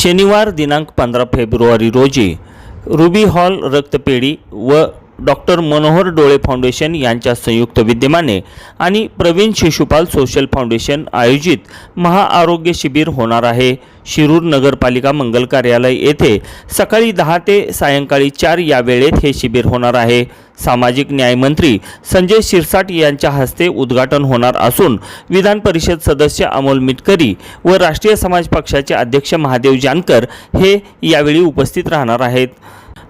शनिवार दिनांक पंधरा फेब्रुवारी रोजी रुबी हॉल रक्तपेढी व डॉक्टर मनोहर डोळे फाउंडेशन यांच्या संयुक्त विद्यमाने आणि प्रवीण शिशुपाल सोशल फाउंडेशन आयोजित महाआरोग्य शिबिर होणार आहे. शिरूर नगरपालिका मंगल कार्यालय येथे सकाळी दहा ते सायंकाळी चार या वेळेत हे शिबिर होणार आहे. सामाजिक न्यायमंत्री संजय शिरसाट यांच्या हस्ते उद्घाटन होणार असून विधान परिषद सदस्य अमोल मिटकरी व राष्ट्रीय समाज पक्षाचे अध्यक्ष महादेव जानकर हे यावेळी उपस्थित राहणार आहेत.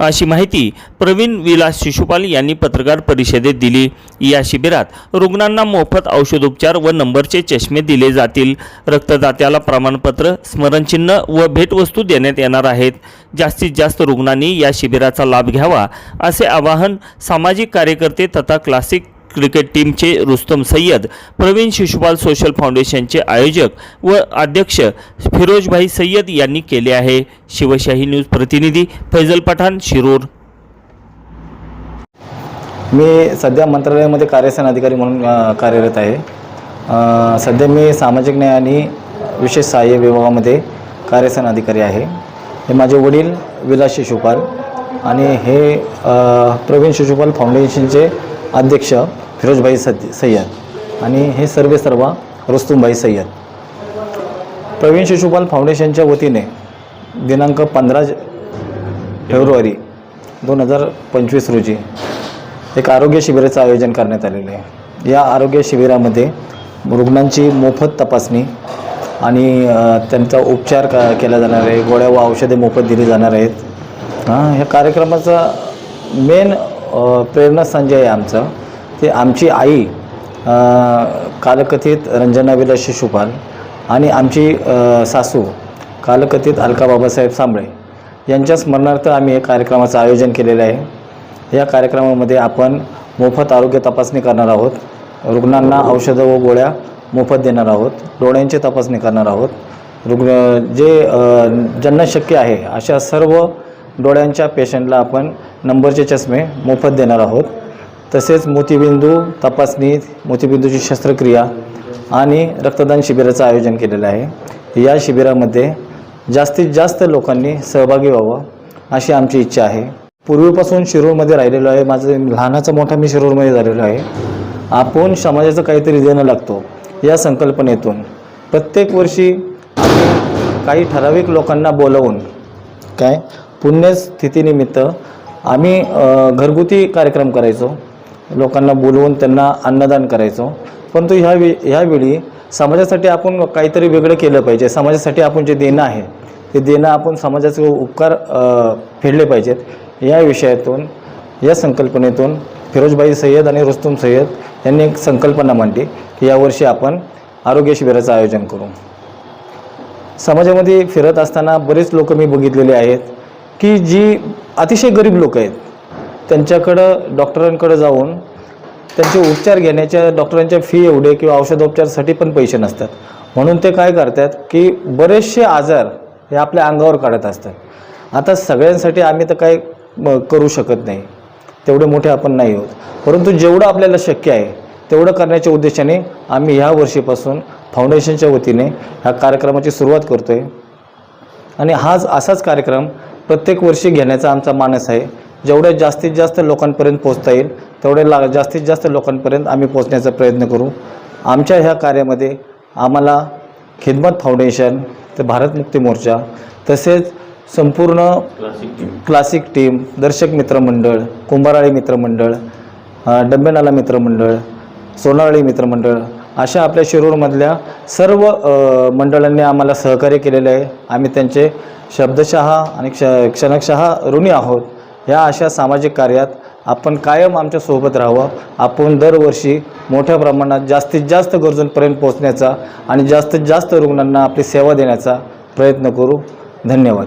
अशी माहिती प्रवीण विलास शिशुपाल यांनी पत्रकार परिषदेत दिली. या शिबिरात रुग्णांना मोफत औषधोपचार व नंबरचे चष्मे दिले जातील. रक्तदात्याला प्रमाणपत्र स्मरणचिन्ह व भेटवस्तू देण्यात येणार आहेत. जास्तीत जास्त रुग्णांनी या शिबिराचा लाभ घ्यावा असे आवाहन सामाजिक कार्यकर्ते तथा क्लासिक क्रिकेट टीमचे रुस्तम सय्यद प्रवीण शिशुपाल सोशल फाउंडेशनचे आयोजक व अध्यक्ष फिरोजभाई सय्यद यांनी केले आहे. शिवशाही न्यूज प्रतिनिधी फैजल पठाण शिरूर. मी सध्या मंत्रालयामध्ये कार्यसन अधिकारी म्हणून कार्यरत आहे. सध्या मी सामाजिक न्याय आणि विशेष सहाय्य विभागामध्ये कार्यसन अधिकारी आहे. हे माझे वडील विलास शिशुपाल आणि हे प्रवीण शिशुपाल फाउंडेशनचे अध्यक्ष फिरोजभाई सद सय्यद आणि हे सर्वे सर्व रुस्तुमभाई सय्यद. प्रवीण शिशुपाल फाउंडेशनच्या वतीने दिनांक पंधरा फेब्रुवारी दोन हजार पंचवीस रोजी एक आरोग्य शिबिराचं आयोजन करण्यात आलेलं आहे. या आरोग्य शिबिरामध्ये रुग्णांची मोफत तपासणी आणि त्यांचा उपचार का केला जाणार आहे. गोळ्या व औषधे मोफत दिली जाणार आहेत. हां ह्या कार्यक्रमाचा मेन प्रेरणा संजय आहे आमचं. ते आमची आई कालकथित रंजना विलास शिशुपाल आणि आमची सासू कालकथित अलका बाबासाहेब सांबळे यांच्या स्मरणार्थ आम्ही एक कार्यक्रमाचं आयोजन केलेलं आहे. या कार्यक्रमामध्ये आपण मोफत आरोग्य तपासणी करणार आहोत. रुग्णांना औषधं व गोळ्या मोफत देणार आहोत. डोळ्यांची तपासणी करणार आहोत. रुग्ण जे ज्यांना शक्य आहे अशा सर्व डोळ्यांच्या पेशंटला आपण नंबरचे चष्मे मोफत देणार आहोत. तसेच मोतीबिंदू तपासणी मोतीबिंदूची शस्त्रक्रिया आणि रक्तदान शिबिराचं आयोजन केलेलं आहे. या शिबिरामध्ये जास्तीत जास्त लोकांनी सहभागी व्हावं अशी आमची इच्छा आहे. पूर्वीपासून शिरूरमध्ये राहिलेलो आहे. माझं लहानाचा मोठा मी शिरूरमध्ये झालेलो आहे. आपण समाजाचं काहीतरी देणं लागतो या संकल्पनेतून. प्रत्येक वर्षी काही ठराविक लोकांना बोलवून काय? पुण्यस्थितीनिमित्त आम्ही घरगुती कार्यक्रम करायचो. लोकांना बोलवून त्यांना अन्नदान करायचो. परंतु ह्या वे ह्यावेळी समाजासाठी आपण काहीतरी वेगळं केलं पाहिजे. समाजासाठी आपण जे देणं आहे ते देणं आपण समाजाचे उपकार फेडले पाहिजेत. या विषयातून या संकल्पनेतून फिरोजबाई सय्यद आणि रुस्तुम सय्यद यांनी एक संकल्पना मांडली की यावर्षी आपण आरोग्य शिबिराचं आयोजन करू. समाजामध्ये फिरत असताना बरेच लोक मी बघितलेले आहेत. की जी अतिशय गरीब लोक आहेत त्यांच्याकडं डॉक्टरांकडं जाऊन त्यांचे उपचार घेण्याच्या डॉक्टरांच्या फी एवढे किंवा औषधोपचारासाठी पण पैसे नसतात. म्हणून ते काय करतात की बरेचसे आजार हे आपल्या अंगावर काढत असतात. आता सगळ्यांसाठी आम्ही तर काय करू शकत नाही. तेवढे मोठे आपण नाही होत परंतु जेवढं आपल्याला शक्य आहे तेवढं करण्याच्या उद्देशाने आम्ही ह्या वर्षीपासून फाउंडेशनच्या वतीने ह्या कार्यक्रमाची सुरुवात करतो आहे आणि हाच असाच कार्यक्रम प्रत्येक वर्षी घेण्याचा आमचा मानस आहे. जेवढ्या जास्तीत जास्त लोकांपर्यंत पोचता येईल तेवढे ला जास्तीत जास्त लोकांपर्यंत आम्ही पोचण्याचा प्रयत्न करू. आमच्या ह्या कार्यामध्ये आम्हाला खिदमत फाउंडेशन ते भारत मुक्ती मोर्चा तसेच संपूर्ण क्लासिक टीम दर्शक मित्रमंडळ कुंभाराळी मित्रमंडळ अ, डब्बेनाला मित्रमंडळ सोनाळी मित्रमंडळ अशा आपल्या शिरूरमधल्या सर्व मंडळांनी आम्हाला सहकार्य केलेलं आहे. आम्ही त्यांचे शब्दशः आणि क्ष क्षणशः ऋणी आहोत. ह्या अशा सामाजिक कार्यात आपण कायम आमच्यासोबत राहावं. आपण दरवर्षी मोठ्या प्रमाणात जास्तीत जास्त गरजूंपर्यंत पोहोचण्याचा आणि जास्तीत जास्त रुग्णांना आपली सेवा देण्याचा प्रयत्न करू. धन्यवाद.